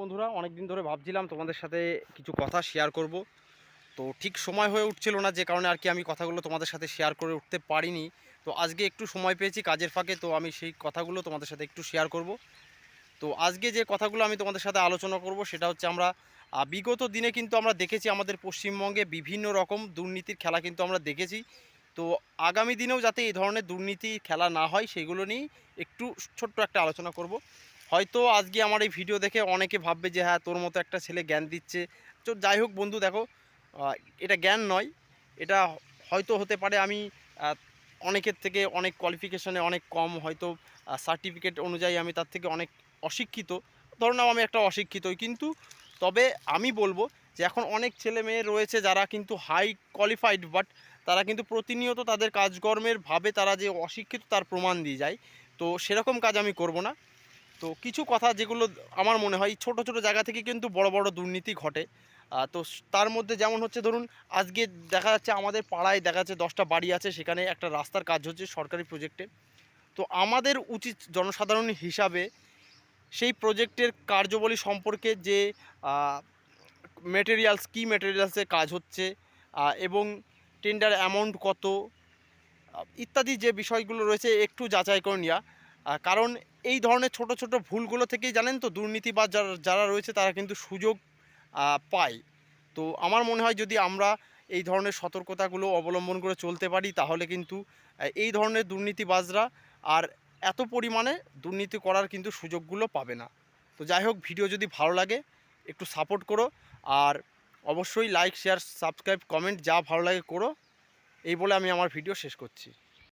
বন্ধুরা অনেক দিন ধরে ভাবছিলাম তোমাদের সাথে কিছু কথা শেয়ার করব। তো ঠিক সময় হয়ে উঠছিল না, যে কারণে আর কি আমি কথাগুলো তোমাদের সাথে শেয়ার করে উঠতে পারিনি। তো আজকে একটু সময় পেয়েছি কাজের ফাঁকে, তো আমি সেই কথাগুলো তোমাদের সাথে একটু শেয়ার করব। তো আজকে যে কথাগুলো আমি তোমাদের সাথে আলোচনা করব, সেটা হচ্ছে আমরা বিগত দিনে কিন্তু আমরা দেখেছি আমাদের পশ্চিমবঙ্গে বিভিন্ন রকম দুর্নীতির খেলা কিন্তু আমরা দেখেছি। তো আগামী দিনেও যাতে এই ধরনের দুর্নীতি খেলা না হয়, সেগুলো নিয়েই একটু ছোট্ট একটা আলোচনা করব। হয়তো আজকে আমার এই ভিডিও দেখে অনেকে ভাববে যে হ্যাঁ তোর মতো একটা ছেলে জ্ঞান দিচ্ছে। তো যাই হোক বন্ধু, দেখো এটা জ্ঞান নয়, এটা হয়তো হতে পারে আমি অনেকের থেকে অনেক কোয়ালিফিকেশনে অনেক কম, হয়তো সার্টিফিকেট অনুযায়ী আমি তার থেকে অনেক অশিক্ষিত। ধরো নাও আমি একটা অশিক্ষিতই, কিন্তু তবে আমি বলব যে, এখন অনেক ছেলে মেয়ে রয়েছে যারা কিন্তু হাই কোয়ালিফাইড বাট তারা কিন্তু প্রতিনিয়ত তাদের কাজকর্মের ভাবে তারা যে অশিক্ষিত তার প্রমাণ দিয়ে যায়। তো সেরকম কাজ আমি করব না। তো কিছু কথা যেগুলো আমার মনে হয় ছোট ছোট জায়গা থেকে কিন্তু বড় বড় দুর্নীতি ঘটে। তো তার মধ্যে যেমন হচ্ছে ধরুন, আজকে দেখা যাচ্ছে আমাদের পাড়ায় দেখা যাচ্ছে দশটা বাড়ি আছে, সেখানে একটা রাস্তার কাজ হচ্ছে সরকারি প্রজেক্টে তো আমাদের উচিত জনসাধারণ হিসাবে সেই প্রজেক্টের কার্যবলী সম্পর্কে যে মেটেরিয়ালস কী মেটেরিয়ালসে কাজ হচ্ছে এবং টেন্ডার অ্যামাউন্ট কত ইত্যাদি যে বিষয়গুলো রয়েছে, একটু যাচাই করে নেওয়া। কারণ এই ধরনের ছোট ছোট ভুলগুলো থেকেই জানেন তো দুর্নীতিবাজ যারা যারা রয়েছে তারা কিন্তু সুযোগ পায়। তো আমার মনে হয় যদি আমরা এই ধরনের সতর্কতাগুলো অবলম্বন করে চলতে পারি, তাহলে কিন্তু এই ধরনের দুর্নীতিবাজরা আর এত পরিমাণে দুর্নীতি করার কিন্তু সুযোগগুলো পাবে না। তো যাই হোক, ভিডিও যদি ভালো লাগে, একটু সাপোর্ট করো আর অবশ্যই লাইক, শেয়ার, সাবস্ক্রাইব, কমেন্ট যা ভালো লাগে করো। এই বলে আমি আমার ভিডিও শেষ করছি।